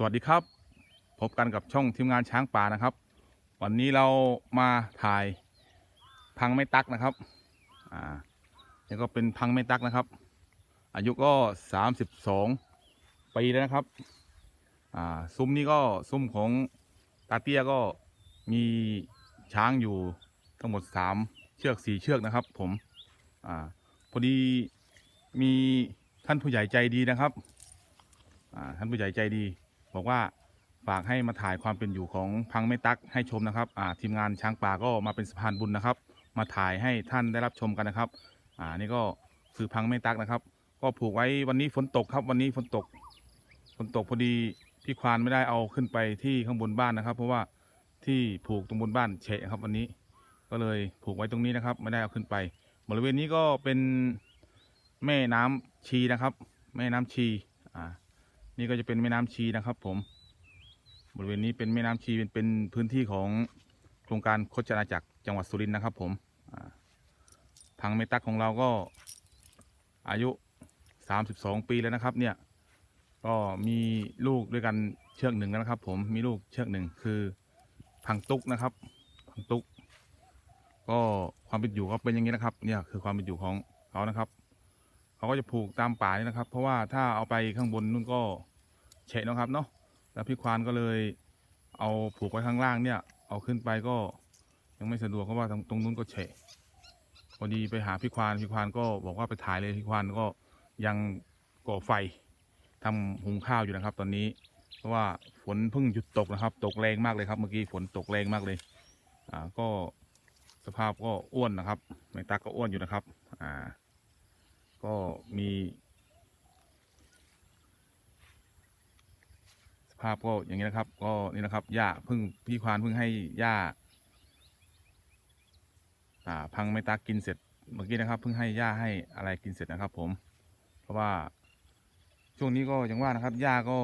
สวัสดีครับ พบกันกับช่องทีมงานช้างป่านะครับ วันนี้เรามาถ่ายพังไม่ตักนะครับ อ่านี่ก็เป็นพังไม่ตักนะครับ อายุก็สามสิบสองปีแล้วนะครับ อ่าซุ้มนี้ก็ซุ้มของตาเตี้ยก็มีช้างอยู่ทั้งหมดสามเชือกสี่เชือกนะครับ ผม อ่าพอดีมีท่านผู้ใหญ่ใจดีนะครับอ่าท่านผู้ใหญ่ใจดี บอกว่าฝากให้มาถ่ายความเป็นอยู่ของพังไม่ตักให้ชมนะครับทีมงานช้างป่าก็มาเป็นสะพานบุญนะครับ มาถ่ายให้ท่านได้รับชมกันนะครับอ่านี่ก็คือพังไม่ตักนะครับ ก็ผูกไว้วันนี้ฝนตกครับ วันนี้ฝนตกฝนตกพอดีพี่ควานไม่ได้เอาขึ้นไปที่ข้างบนบ้านนะครับ เพราะว่าที่ผูกตรงบนบ้านเฉะครับวันนี้ ก็เลยผูกไว้ตรงนี้นะครับ ไม่ได้เอาขึ้นไป บริเวณนี้ก็เป็นแม่น้ำชีนะครับ แม่น้ำชีอ่า นี่ก็จะเป็นแม่น้ำชีนะครับ ผม บริเวณนี้เป็นแม่น้ำชีเป็นเป็นพื้นที่ของโครงการโคจราจักรจังหวัดสุรินทร์นะครับ ผมอ่างเมตักของเราก็อายุ 32 ปีแล้วนะครับ เนี่ย ก็มีลูกด้วยกันเชือกหนึ่งนะครับ ผมมีลูกเชือกหนึ่งคือพังตุกนะครับพังตุก ก็ความเป็นอยู่ก็เป็นอย่างนี้นะครับ เนี่ยคือความเป็นอยู่ของเขานะครับ เขาก็จะผูกตามป่านี่นะครับ เพราะว่าถ้าเอาไปข้างบนนู่นก็ เฉะนะครับเนาะแล้วพี่ควานก็เลยเอาผูกไว้ข้างล่างเนี่ย เอาขึ้นไปก็ยังไม่สะดวกเพราะว่าตรงนู้นก็เฉะพอดีไปหาพี่ควานพี่ควานก็บอกว่าไปถ่ายเลยพี่ควานก็ยังก่อไฟทำหุงข้าวอยู่นะครับ ตอนนี้ เพราะว่าฝนเพิ่งหยุดตกนะครับ ตกแรงมากเลยครับ เมื่อกี้ฝนตกแรงมากเลย อ่าก็สภาพก็อ้วนนะครับไม่ตักก็อ้วนอยู่นะครับ อ่า ก็มี ภาพก็อย่างนี้นะครับ ก็นี่นะครับหญ้าเพิ่งพี่ควานเพิ่งให้หญ้าอ่าพังไม่ตากินเสร็จเมื่อกี้นะครับเพิ่งให้หญ้าให้อะไรกินเสร็จนะครับ ผม เพราะว่าช่วงนี้ก็ยังว่านะครับหญ้าก็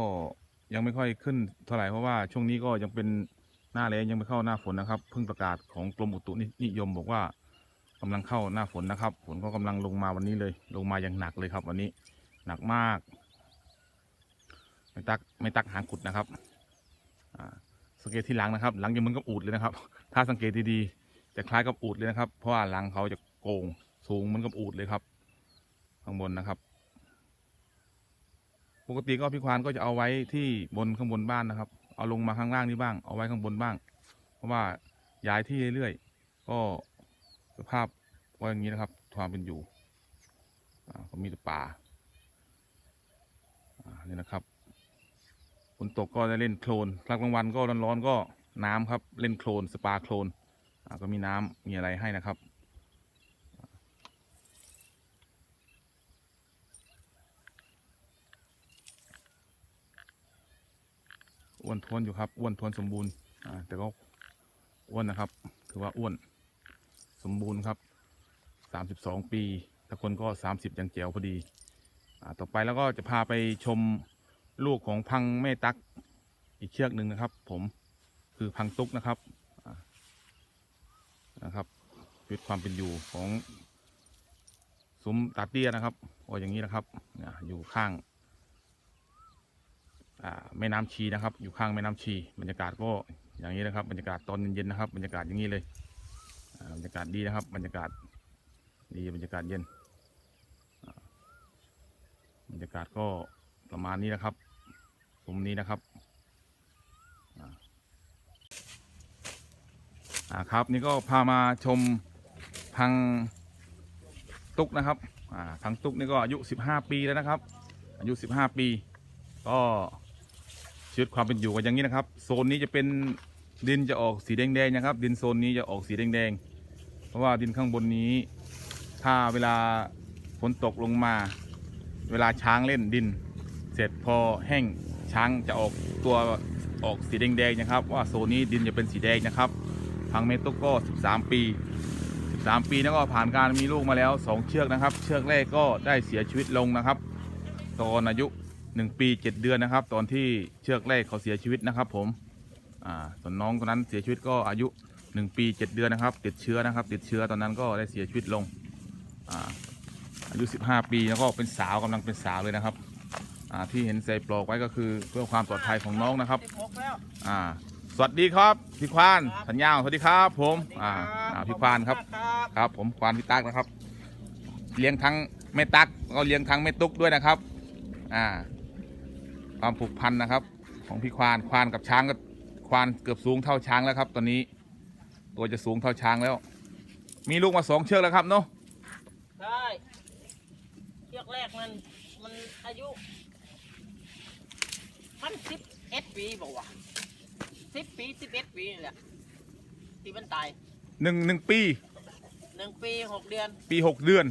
ยังไม่ค่อยขึ้นเท่าไหร่เพราะว่าช่วงนี้ก็ยังเป็นหน้าแล้งยังไม่เข้าหน้าฝนนะครับเพิ่งประกาศของกรมอุตุนิยมบอกว่ากำลังเข้าหน้าฝนนะครับ ฝนก็กำลังลงมาวันนี้เลย ลงมาอย่างหนักเลยครับ วันนี้หนักมาก ไม่ตักไม่ตักหางขุดนะครับสังเกตที่หลังนะครับ หลังยังเหมันกับอูดเลยนะครับ ถ้าสังเกตดีๆจะคล้ายกับอูดเลยนะครับ เพราะว่าหลังเขาจะโก่งสูงเหมือนกับอูดเลยครับ ข้างบนนะครับ ปกติก็พี่ควานก็จะเอาไว้ที่บนข้างบนบ้านนะครับ เอาลงมาข้างล่างนี่บ้าง เอาไว้ข้างบนบ้าง เพราะว่าย้ายที่เรื่อยๆก็สภาพว่าอย่างนี้นะครับความเป็นอยู่อ่าก็มีแต่ป่านี่นะครับ ฝนตกก็ได้เล่นโคลนกลางวันก็ร้อนๆก็น้ำครับ เล่นโคลนสปาโคลนก็มีน้ำมีอะไรให้นะครับ อ้วนท้วนอยู่ครับ อ้วนท้วนสมบูรณ์แต่ก็อ้วนนะครับ ถือว่าอ้วนสมบูรณ์ครับสามสิบสองปีถ้าคนก็สามสิบยังแจ๋วพอดีอต่อไปแล้วก็จะพาไปชม ลูกของพังแม่ตักอีกเชือกหนึ่งนะครับ ผมคือพังตุกนะครับนะครับชีวิตความเป็นอยู่ของซุ้มตาเตี้ยนะครับโอ้อย่างนี้นะครับอยู่ข้างแม่น้ำชีนะครับ อยู่ข้างแม่น้ำชี บรรยากาศก็อย่างนี้นะครับบรรยากาศตอนเย็นๆนะครับ บรรยากาศอย่างนี้เลยบรรยากาศดีนะครับ บรรยากาศดีบรรยากาศเย็นบรรยากาศก็ประมาณนี้นะครับ ตรงนี้นะครับอ่าครับนี่ก็พามาชมพังตุกนะครับอ่าพังตุกนี่ก็อายุ 15 ปีแล้วนะครับ อายุ 15 ปี ก็ชีวิตความเป็นอยู่กันอย่างนี้นะครับ โซนนี้จะเป็นดินจะออกสีแดงๆนะครับ ดินโซนนี้จะออกสีแดงๆเพราะว่าดินข้างบนนี้ ถ้าเวลาฝนตกลงมา เวลาช้างเล่นดิน เสร็จพอแห้งช้างจะออกตัวออกสีแดงๆนะครับ ว่าโซนนี้ดินจะเป็นสีแดงนะครับพังเมตุกก็ 13 ปี 13 ปีแล้วก็ผ่านการมีลูกมาแล้ว 2 เชือกนะครับ เชือกแรกก็ได้เสียชีวิตลงนะครับ ตอนอายุหนึ่งปีเจ็ดเดือนนะครับ ตอนที่เชือกแรกเขาเสียชีวิตนะครับ ผมอ่าส่วนน้องคนนั้นเสียชีวิตก็อายุหนึ่งปีเจ็ดเดือนนะครับ ติดเชื้อนะครับ ติดเชื้อตอนนั้นก็ได้เสียชีวิตลงอาอายุสิบห้าปีแล้วก็เป็นสาวกำลังเป็นสาวเลยนะครับ อ่าที่เห็นใส่ปลอกไว้ก็คือเพื่อความปลอดภัยของน้องนะครับสิบหกแล้วอ่าสวัสดีครับพี่ควานครับสัญญาณสวัสดีครับ ผมอ่าสวัสดีอ่าพี่ควานครับขอณมากครับครับ ผมควานพี่ตักนะครับ เลี้ยงทั้งแม่ตักก็เลี้ยงทั้งแม่ตุ๊กด้วยนะครับอ่าความผูกพันนะครับ ของพี่ควานควานกับช้างก็ควานเกือบสูงเท่าช้างแล้วครับ ตอนนี้ ตัวจะสูงเท่าช้างแล้ว มีลูกมาสองเชือกแล้วครับเนาะได้เชือกแรกมันมันอายุ มันสิบเอ็ดปีบอกว่าสิบปีสิบเอ็ดปีนี่แหละที่มันตายหนึ่งหนึ่งปี หนึ่งปีหกเดือนปีหกเดือน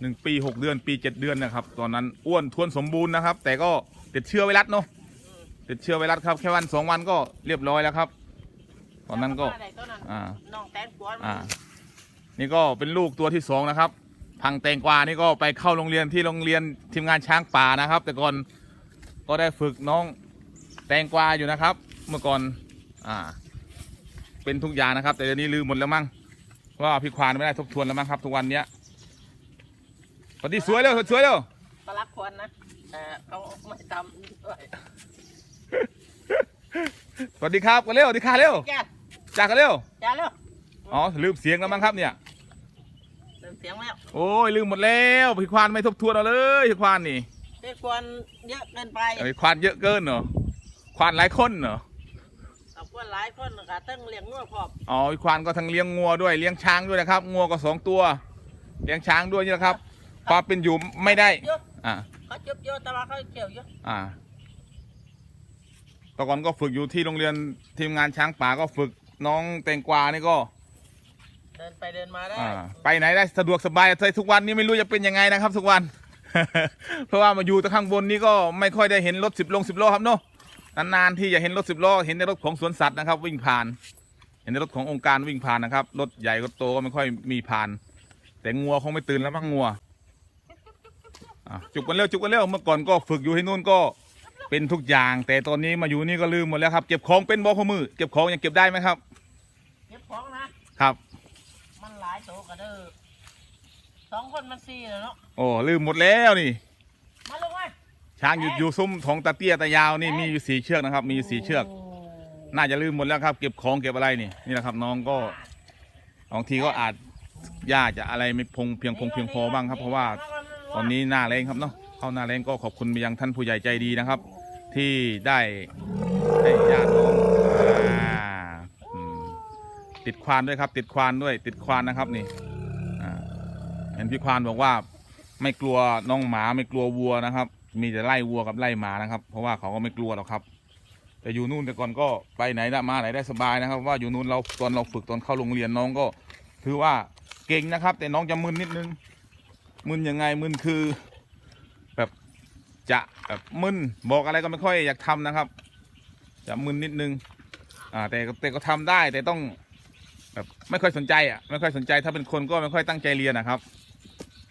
หนึ่งปีหกเดือน ปีเจ็ดเดือนนะครับ ตอนนั้นอ้วนท้วนสมบูรณ์นะครับ แต่ก็ติดเชื้อไวรัสเนาะอืมติดเชื้อไวรัสครับแค่วันสองวันก็เรียบร้อยแล้วครับ ตอนนั้นก็ แล้วมาได้ต้นนั้นอ่า น้องแตนกวนอ่า นี่ก็เป็นลูกตัวที่สองนะครับ พังแตงกวานี่ก็ไปเข้าโรงเรียนที่โรงเรียนทีมงานช้างป่านะครับ แต่ก่อนก็ได้ฝึกน้อง แตงกวาอยู่นะครับ เมื่อก่อนอ่า เป็นทุกอย่างนะครับ แต่เดี๋ยวนี้ลืมหมดแล้วมั้งเพราะว่าพี่ควานไม่ได้ทบทวนแล้วมั้งครับทุกวันเนี้ยสวัสดีสวยเร็วสวยเร็วก็รักควรนะแต่เขาไม่ทำด้วยสวัสดีครับกันเร็วสวัสดีค่ะเร็วแกจากกันเร็วจ้าเร็วอ๋อลืมเสียงแล้วมั้งครับเนี่ยเริ่มเสียงแล้วโอ้ยลืมหมดแล้วพี่ควานไม่ทบทวนเอาเลยพี่ควานนี่เด็กควรเยอะเกินไปไอ้ควานเยอะเกินเหรอ ควานหลายคนเหรอกับควรหลายคนก็ต้องเลี้ยงงัวพร้อมอ๋อพี่ควานก็ทั้งเลี้ยงงัวด้วยเลี้ยงช้างด้วยนะครับงัวก็สองตัว เลี้ยงช้างด้วยนี่นะครับ ความเป็นอยู่ไม่ได้เยอะอ่าเขาจุบเยอะแต่ว่าเขาเกี่ยวเยอะอ่าตอนก่อนก็ฝึกอยู่ที่โรงเรียนทีมงานช้างป่าก็ฝึกน้องแตงกวานี่ก็ เดินไปเดินมาได้อ่าไปไหนได้สะดวกสบายแต่ทุกวันนี้ไม่รู้จะเป็นยังไงนะครับ ทุกวัน เพราะว่ามาอยู่แต่ข้างบนนี้ก็ไม่ค่อยได้เห็นรถสิบลงสิบล้อครับเนาะ นานๆที่จะเห็นรถสิบล้อเห็นในรถของสวนสัตว์นะครับ วิ่งผ่าน เห็นในรถขององค์การวิ่งผ่านนะครับรถใหญ่รถโตก็ไม่ค่อยมีผ่าน แต่งัวคงไม่ตื่นแล้วมั้งงัวอะจุกกันเร็วจุกกันเร็วเมื่อก่อนก็ฝึกอยู่ที่นู่นก็เป็นทุกอย่าง แต่ตอนนี้มาอยู่นี่ก็ลืมหมดแล้วครับเก็บของเป็นบ่ข้อมือเก็บของยังเก็บได้ไหมครับ เก็บของนะครับ มันหลายโตกระเด้อสองคนมันสี่แล้วเนาะโอ้ลืมหมดแล้วนี่มาลงมา ช้างอยู่อยู่ซุ้มของตาเตี้ยตายาวนี่มีอยู่สี่เชือกนะครับ มีอยู่สี่เชือก น่าจะลืมหมดแล้วครับ เก็บของเก็บอะไรนี่นี่แหละครับ น้องก็บางทีก็อาจย่าจะอะไรไม่พงเพียงพงเพียงพอบ้างครับ เพราะว่าตอนนี้หน้าแรงครับเนาะเข้าหน้าแรงก็ขอบคุณไปยังท่านผู้ใหญ่ใจดีนะครับ ที่ได้ให้ญาติน้องอ่าอืมติดควานด้วยครับ ติดควานด้วย ติดควานนะครับนี่อ่าเห็นพี่ควานบอกว่าไม่กลัวน้องหมาไม่กลัววัวนะครับ มีแต่ไล่วัวกับไล่หมานะครับ เพราะว่าเขาก็ไม่กลัวหรอกครับ แต่อยู่นู่นแต่ก่อนก็ไปไหนได้มาไหนได้สบายนะครับ ว่าอยู่นู่นเราตอนเราฝึกตอนเข้าโรงเรียนน้องก็ ถือว่าเก่งนะครับ แต่น้องจะมึนนิดนึงมึนยังไงมึนคือ แบบจะแบบมึนบอกอะไรก็ไม่ค่อยอยากทำนะครับ จะมึนนิดนึงอ่าแต่แต่ก็ทำได้แต่ต้องแบบไม่ค่อยสนใจอะไม่ค่อยสนใจถ้าเป็นคนก็ไม่ค่อยตั้งใจเรียนนะครับ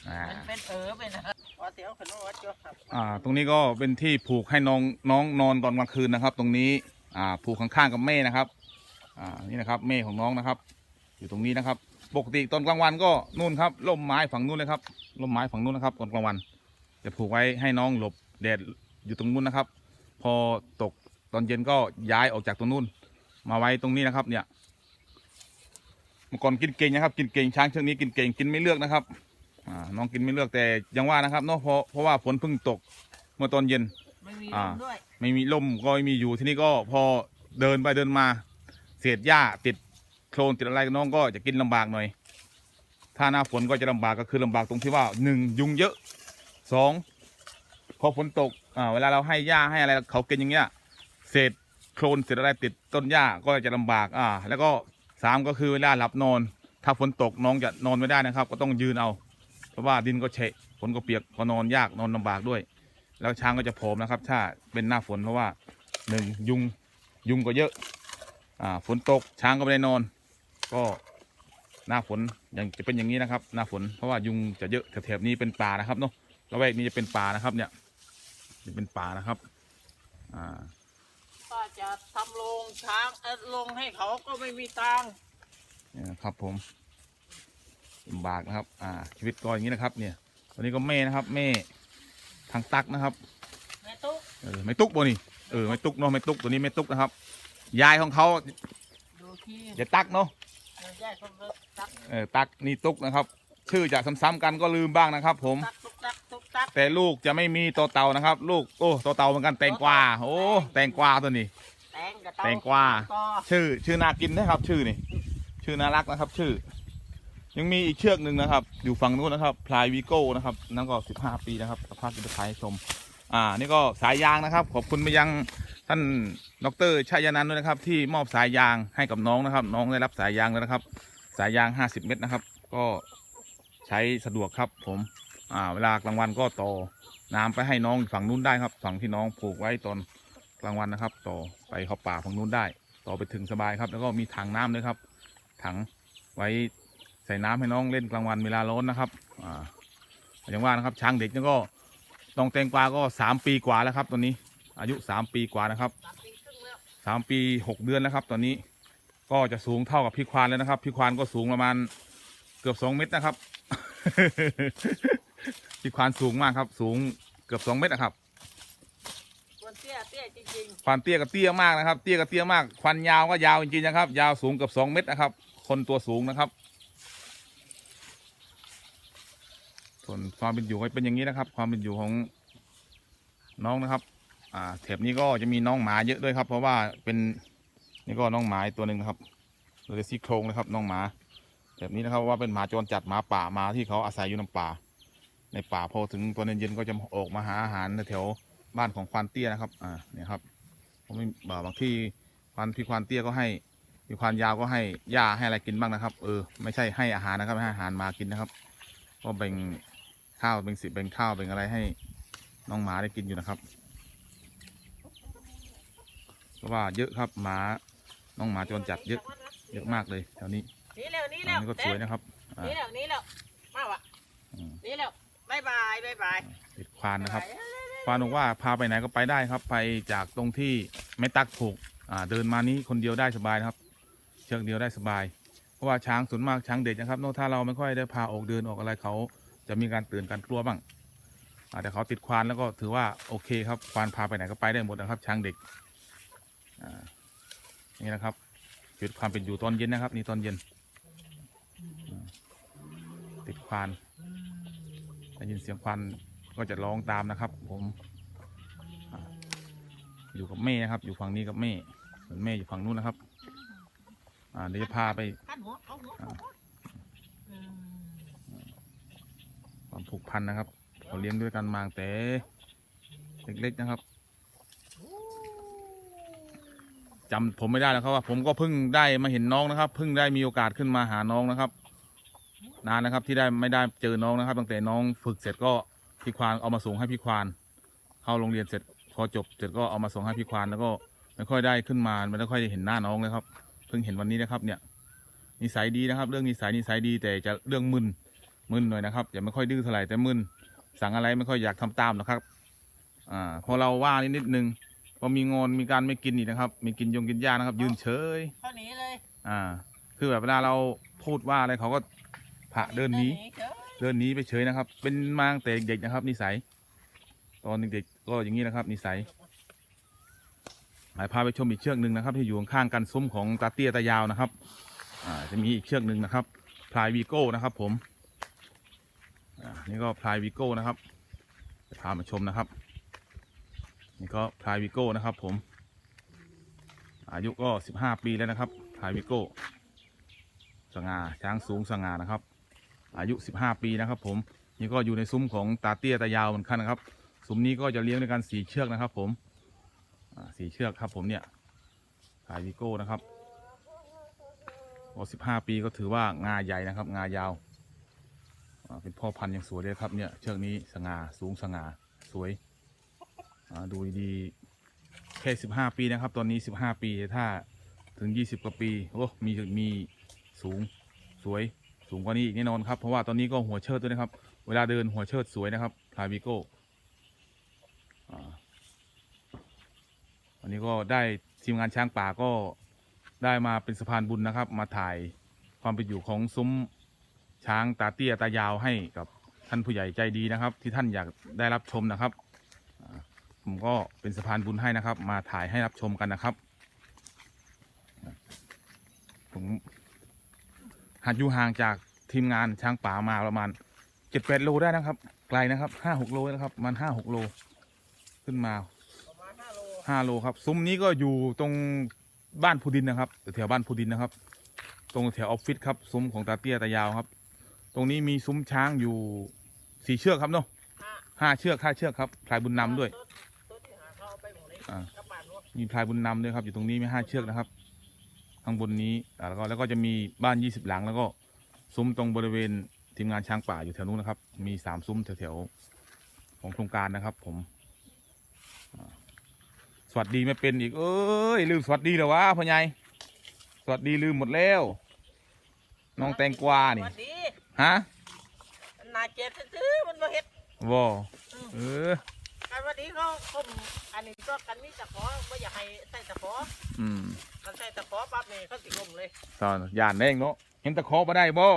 อ่า เป็นเออเป็นนะ เสียวขนมวัดจ้ครับอ่า ตรงนี้ก็เป็นที่ผูกให้น้องน้องนอนตอนกลางคืนนะครับ ตรงนี้ อ่า ผูกข้างๆกับแม่นะครับ อ่า นี่นะครับแม่ของน้องนะครับ อยู่ตรงนี้นะครับ ปกติตอนกลางวันก็นู่นครับร่มไม้ฝั่งนู้นเลยครับร่มไม้ฝั่งนู้นนะครับตอนกลางวัน จะผูกไว้ให้น้องหลบแดดอยู่ตรงนู้นนะครับ พอตกตอนเย็นก็ย้ายออกจากตรงนู้น มาไว้ตรงนี้นะครับ เนี่ยเมื่อก่อนกินเก่งนะครับ กินเก่งช้างเชือกนี้กินเก่งกินไม่เลือกนะครับ อ่าน้องกินไม่เลือกแต่ยังว่านะครับเนาะเพราะเพราะว่าฝนเพิ่งตกเมื่อตอนเย็น ไม่มีอ่าลมด้วยไม่มีล่มก็ไม่มีอยู่ที่นี่ก็พอเดินไปเดินมา เศษหญ้าติดโคลนติดอะไรน้องก็จะกินลำบากหน่อย ถ้าหน้าฝนก็จะลำบากก็คือลำบากตรงที่ว่าหนึ่งยุงเยอะสองพอฝนตกอ่าเวลาเราให้หญ้าให้อะไรเขากินอย่างเงี้ยเศษโคลนเศษอะไรติดต้นหญ้าก็จะลำบากอ่าแล้วก็สามก็คือเวลาหลับนอน ถ้าฝนตกน้องจะนอนไม่ได้นะครับ ก็ต้องยืนเอาเพ ราะว่าดินก็เฉะฝนก็เปียกก็นอนยากนอนลำบากด้วย แล้วช้างก็จะผอมนะครับ ถ้าเป็นหน้าฝนเพราะว่าหนึ่งยุงยุงก็เยอะอ่าฝนตกช้างก็ไม่ได้นอน ก็หน้าฝนยังจะเป็นอย่างนี้นะครับ หน้าฝนเพราะว่ายุงจะเยอะแถบๆนี้เป็นป่านะครับเนาะละแวกนี้จะเป็นป่านะครับเนี่ยจะเป็นป่านะครับอ่าก็จะทำโรงช้างเออโรงให้เขาก็ไม่มีตังค์เนี่ยนะครับผม ลำบากนะครับ อ่า ชีวิตก็อย่างนี้นะครับ เนี่ยตอนนี้ก็แม่นะครับ แม่ทางตักนะครับแม่ตุ๊กเออไม่ตุกบ่นี่เออไม่ตุกเนาะไม่ตุกตัวนี้ไม่ตุกนะครับ ยายของเขาดูที่จะตักเนาะเงินแยกคนเลิกตักเออตักนี่ตุกนะครับ ชื่อจะซ้ำๆกันก็ลืมบ้างนะครับ ผมตักตุกตักตุกตักแต่ลูกจะไม่มีตัวเต่านะครับ ลูกโอ้ตัวเต่าเหมือนกันแตงกวาโอ้แตงกวาตัวนี้แตงกับเตาแตงกวาต่อชื่อชื่อน่ากินนะครับ ชื่อนี่ชื่อน่ารักนะครับ ชื่อ ยังมีอีกเชือกหนึ่งนะครับ อยู่ฝั่งนู้นนะครับพลายวีโก้นะครับนั่นก็สิบห้าปีนะครับสภาพกิจการชม อ่า นี่ก็สายยางนะครับ ขอบคุณไปยังท่านดรชัยนันท์ด้วยนะครับ ที่มอบสายยางให้กับน้องนะครับ น้องได้รับสายยางแล้วนะครับ สายยาง 50 เมตรนะครับ ก็ใช้สะดวกครับผม อ่า เวลากลางวันก็ต่อน้ำไปให้น้องฝั่งนู้นได้ครับ ฝั่งที่น้องปลูกไว้ตอนกลางวันนะครับ ต่อไปเข้าป่าฝั่งนู้นได้ ต่อไปถึงสบายครับ แล้วก็มีถังน้ำด้วยครับ ถังไว้ ใส่น้ำให้น้องเล่นกลางวันเวลาร้อนนะครับอ่าอย่างว่านะครับช้างเด็กนี่ก็น้องแตงกวาก็สามปีกว่าแล้วครับตอนนี้ อายุสามปีกว่านะครับสามปีครึ่งแล้วสามปีหกเดือนแล้วครับ ตอนนี้ก็จะสูงเท่ากับพี่ควานแล้วนะครับ พี่ควานก็สูงประมาณเกือบสองเมตรนะครับพี่ควานสูงมากครับ สูงเกือบสองเมตรนะครับคนเตี้ยเตี้ยจริงควานเตี้ยกับเตี้ยมากนะครับ เตี้ยกับเตี้ยมากควานยาวก็ยาวจริงๆนะครับ ยาวสูงเกือบสองเมตรนะครับ คนตัวสูงนะครับ ส่วนความเป็นอยู่ก็เป็นอย่างนี้นะครับ ความเป็นอยู่ของน้องนะครับ อ่าเถบนี้ก็จะมีน้องหมาเยอะด้วยครับ เพราะว่าเป็นนี่ก็น้องหมาตัวหนึ่งนะครับเราจะซี่โครงนะครับน้องหมาแบบนี้นะครับว่าเป็นหมาจรจัดหมาป่าหมาที่เขาอาศัยอยู่ในป่า ในป่าพอถึงตอนเย็นๆก็จะออกมาหาอาหารแถวบ้านของควานเตี้ยนะครับ อ่าเนี่ยครับผมไม่บางที่ควานพี่ควานเตี้ยก็ให้พี่ควานยาวก็ให้หญ้าให้อะไรกินบ้างนะครับ เออไม่ใช่ให้อาหารนะครับให้อาหารหมากินนะครับ ก็แบ่ง ข้าวแบ่งสิบแบ่งข้าวแบ่งอะไรให้น้องหมาได้กินอยู่นะครับเพราะว่าเยอะครับหมาน้องหมาจรจัดเยอะ เยอะมากเลยแถวนี้ๆนี่เร็วนี่อัเร็นวนี้ก็สวยนะครับอ่านี่เร็วนี่เร็วมาวะอืมนี่เร็วบายบายบายบายติดควานนะครับควานบอกว่าพาไปไหนก็ไปได้ครับ ไปจากตรงที่ไม่ตักผูกอ่าเดินมานี้คนเดียวได้สบายนะครับ เชือกเดียวได้สบาย เพราะว่าช้างส่วนมากช้างเด็กนะครับโน้ถ้าเราไม่ค่อยได้พาออกเดินออกอะไรเขา จะมีการตื่นการกลัวบ้างอ่าแต่เขาติดควานแล้วก็ถือว่าโอเคครับควานพาไปไหนก็ไปได้หมดนะครับ ช้างเด็กอ่านี่นะครับชีวิตความเป็นอยู่ตอนเย็นนะครับ นี่ตอนเย็นอ่าติดควานได้ยินเสียงควานก็จะร้องตามนะครับ ผมอ่าอยู่กับแม่นะครับ อยู่ฝั่งนี้กับแม่ส่วนแม่อยู่ฝั่งนู้นนะครับ อ่าเดี๋ยวจะพาไป ผูกพันนะครับเขาเลี้ยงด้วยกันมางแต่เล็กๆนะครับจำผมไม่ได้แล้วครับว่าผมก็เพิ่งได้มาเห็นน้องนะครับเพิ่งได้มีโอกาสขึ้นมาหาน้องนะครับ นานนะครับที่ได้ไม่ได้เจอน้องนะครับ ตั้งแต่น้องฝึกเสร็จก็พี่ควานเอามาส่งให้พี่ควานเข้าโรงเรียนเสร็จ พอจบเสร็จก็เอามาส่งให้พี่ควานแล้วก็ไม่ค่อยได้ขึ้นมาไม่ค่อยได้เห็นหน้าน้องเลยครับ เพิ่งเห็นวันนี้นะครับเนี่ยนิสัยดีนะครับ เรื่องนิสัยนิสัยดีแต่จะเรื่องมึน มึนหน่อยนะครับอย่าไม่ค่อยดื้อเท่าไหร่แต่มึนสั่งอะไรไม่ค่อยอยากทำตามนะครับ อ่าพอเราว่านิดนิดนึงพอมีงอนมีการไม่กินอีกนะครับ มีกินยงกินยานะครับ ยืนเฉยเท่านี้เลย อ่า คือแบบเวลาเราพูดว่าอะไรเขาก็ผะเดินหนีเฉยเดินหนีไปเฉยนะครับ เป็นมาตั้งแต่เด็กๆนะครับ นิสัย ตอนเด็กๆก็อย่างนี้นะครับ นิสัยหมายพาไปชมอีกเชือกหนึ่งนะครับ ที่อยู่ข้างๆกันซุ้มของตาเตี้ยตายาวนะครับ อ่าจะมีอีกเชือกหนึ่งนะครับพลายวีโก้นะครับ ผมอ่า นี่ก็พลายวีโก้นะครับจะพามาชมนะครับ นี่ก็พลายวีโก้นะครับ ผม อายุก็สิบห้าปีแล้วนะครับพลายวีโก้สง่าช้างสูงสง่านะครับ อายุ15ปีนะครับ ผมนี่ก็อยู่ในซุ้มของตาเตี้ยตายาวเหมือนกันนะครับซุ้มนี้ก็จะเลี้ยงด้วยกันสี่เชือกนะครับ ผมสี่เชือกครับ ผมเนี่ยขายวิโก้นะครับก็15ปีก็ถือว่างาใหญ่นะครับ งายาว เป็นพ่อพันธุ์อย่างสวยเลยครับเนี่ยเชือกนี้สง่าสูงสง่าสวยดูดีๆแค่15ปีนะครับ ตอนนี้15ปีถ้าถึง20กว่าปีโอ้มีมีสูงสวยสูงกว่านี้อีกแน่นอนครับเพราะว่าตอนนี้ก็หัวเชิดด้วยนะครับ เวลาเดินหัวเชิดสวยนะครับพาวิโก้อันนี้ก็ได้ทีมงานช้างป่าก็ได้มาเป็นสะพานบุญนะครับ มาถ่ายความเป็นอยู่ของซุ้ม ช้างตาเตี้ยตายาวให้กับท่านผู้ใหญ่ใจดีนะครับ ที่ท่านอยากได้รับชมนะครับ ผมก็เป็นสะพานบุญให้นะครับ มาถ่ายให้รับชมกันนะครับผมหัดอยู่ห่างจากทีมงานช้างป่ามาประมาณเจ็ดแปดโลได้นะครับ ไกลนะครับห้าหกโลนะครับประมันห้าหกโลขึ้นมาห้าโลครับซุ้มนี้ก็อยู่ตรงบ้านภูดินนะครับแถวบ้านภูดินนะครับ ตรงแถวออฟฟิศครับซุ้มของตาเตี้ยตายาวครับ ตรงนี้มีซุ้มช้างอยู่สี่เชือกครับเนาะห้าห้าเชือกห้าเชือกครับพลายบุญนำด้วยต้นต้นที่หาเขาเอาไปหมดเลยอ่ากลับบ้านนู้นมีพลายบุญนำด้วยครับ อยู่ตรงนี้มีห้าเชือกนะครับข้างบนนี้อ่าแล้วก็แล้วก็จะมีบ้านยี่สิบหลัง แล้วก็ซุ้มตรงบริเวณทีมงานช้างป่าอยู่แถวนู้นนะครับ มีสามซุ้มแถวๆของโครงการนะครับ ผมอ่าสวัสดีไม่เป็นอีก เอ้ยลืมสวัสดีแล้ววะพ่อใหญ่สวัสดีลืมหมดแล้ว น้องแตงกวานี่สวัสดี ฮะนายเจ็บซื้อๆมันมาเฮ็ดวอเออการวันนี้เขาคมอันนี้ก็กันนี่ตะขอไม่อยากให้ใส่ตะขออืมกันใส่ตะขอปั๊บนี่เขาติกลมเลยตอนย่านแดงเนาะเห็นตะขอมาได้บ่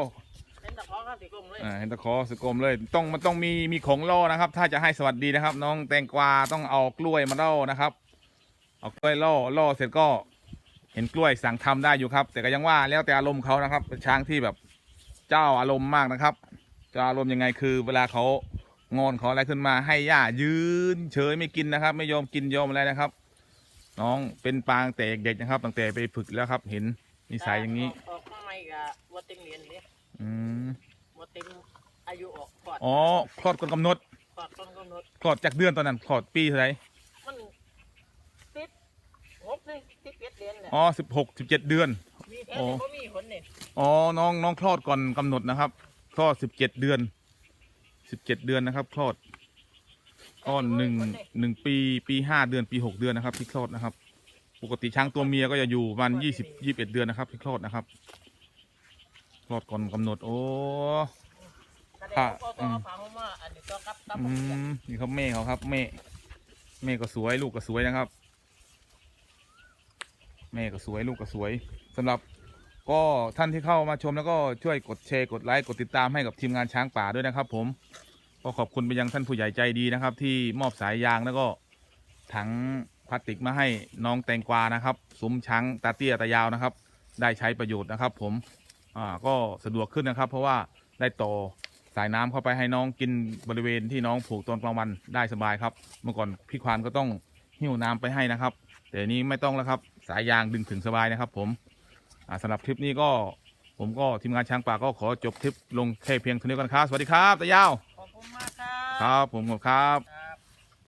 เล่นตะขอเขาติกลมเลยอ่าเห็นตะขอสกลมเลยต้องมันต้องมีมีของล่อนะครับ ถ้าจะให้สวัสดีนะครับ น้องแตงกวาต้องเอากล้วยมาล่อนะครับเอากล้วยล่อล่อเสร็จก็ เห็นกล้วยสั่งทำได้อยู่ครับ แต่ก็ยังว่าแล้วแต่อารมณ์เขานะครับเป็นช้างที่แบบ เจ้าอารมณ์มากนะครับเจ้าอารมณ์ยังไงคือ เวลาเขางอนเขาอะไรขึ้นมาให้ย่ายืน เฉยไม่กินนะครับ ไม่ยอมกินยอมอะไรนะครับ น้องเป็นปางแต่เด็กๆนะครับ ตั้งแต่ไปฝึกแล้วครับ เห็นนิสัยอย่างนี้นี้ออกมาใหม่กับวัดเต็มเรียนเลยอืมวัดเต็มอายุออกก่อนอ๋อคลอดก่อนกำหนดก่อนต้นกำหนดคลอดจากเดือนตอนนั้นคลอดปีเท่าไหร่มันติดหกสิบสิบเอ็ดเดือนแหละอ๋อสิบหกสิบเจ็ดเดือนมีแท้ โอ้ก็มีผลเนี่ยอ๋อน้องน้องคลอดก่อนกำหนดนะครับคลอดสิบเจ็ดเดือนสิบเจ็ดเดือนนะครับ คลอดก็หนึ่งหนึ่งปีปีห้าเดือนปีหกเดือนนะครับ ที่คลอดนะครับ ปกติช้างตัวเมียก็จะอยู่ประมันยี่สิบยี่สิบเอ็ดเดือนนะครับ ที่คลอดนะครับ คลอดก่อนกำหนด โอ้แสดงค่ะว่าเขาต้องเอาผังมาอันนี้ก็กับกับอืผมเนี่ยมนี่ครับแม่เขาครับแม่แม่ก็สวยลูกก็สวยนะครับ แม่ก็สวยลูกก็สวยสำหรับ ก็ท่านที่เข้ามาชมแล้วก็ช่วยกดแชร์กดไลค์กดติดตามให้กับทีมงานช้างป่าด้วยนะครับ ผมก็ขอบคุณไปยังท่านผู้ใหญ่ใจดีนะครับ ที่มอบสายยางแล้วก็ถังพลาสติกมาให้น้องแตงกวานะครับซุ้มช้างตาเตี้ยตายาวนะครับ ได้ใช้ประโยชน์นะครับ ผมอ่าก็สะดวกขึ้นนะครับ เพราะว่าได้ต่อสายน้ำเข้าไปให้น้องกินบริเวณที่น้องผูกตอนกลางวันได้สบายครับ เมื่อก่อนพี่ควานก็ต้องหิ้วน้ำไปให้นะครับ แต่นี้ไม่ต้องแล้วครับ สายยางดึงถึงสบายนะครับ ผม อ่าสำหรับคลิปนี้ก็ผมก็ทีมงานช้างป่าก็ขอจบคลิปลงแค่เพียงเท่านี้ก่อนครับ สวัสดีครับตายาว ขอบคุณมากครับ ครับผมขอบคุณครับ ครับ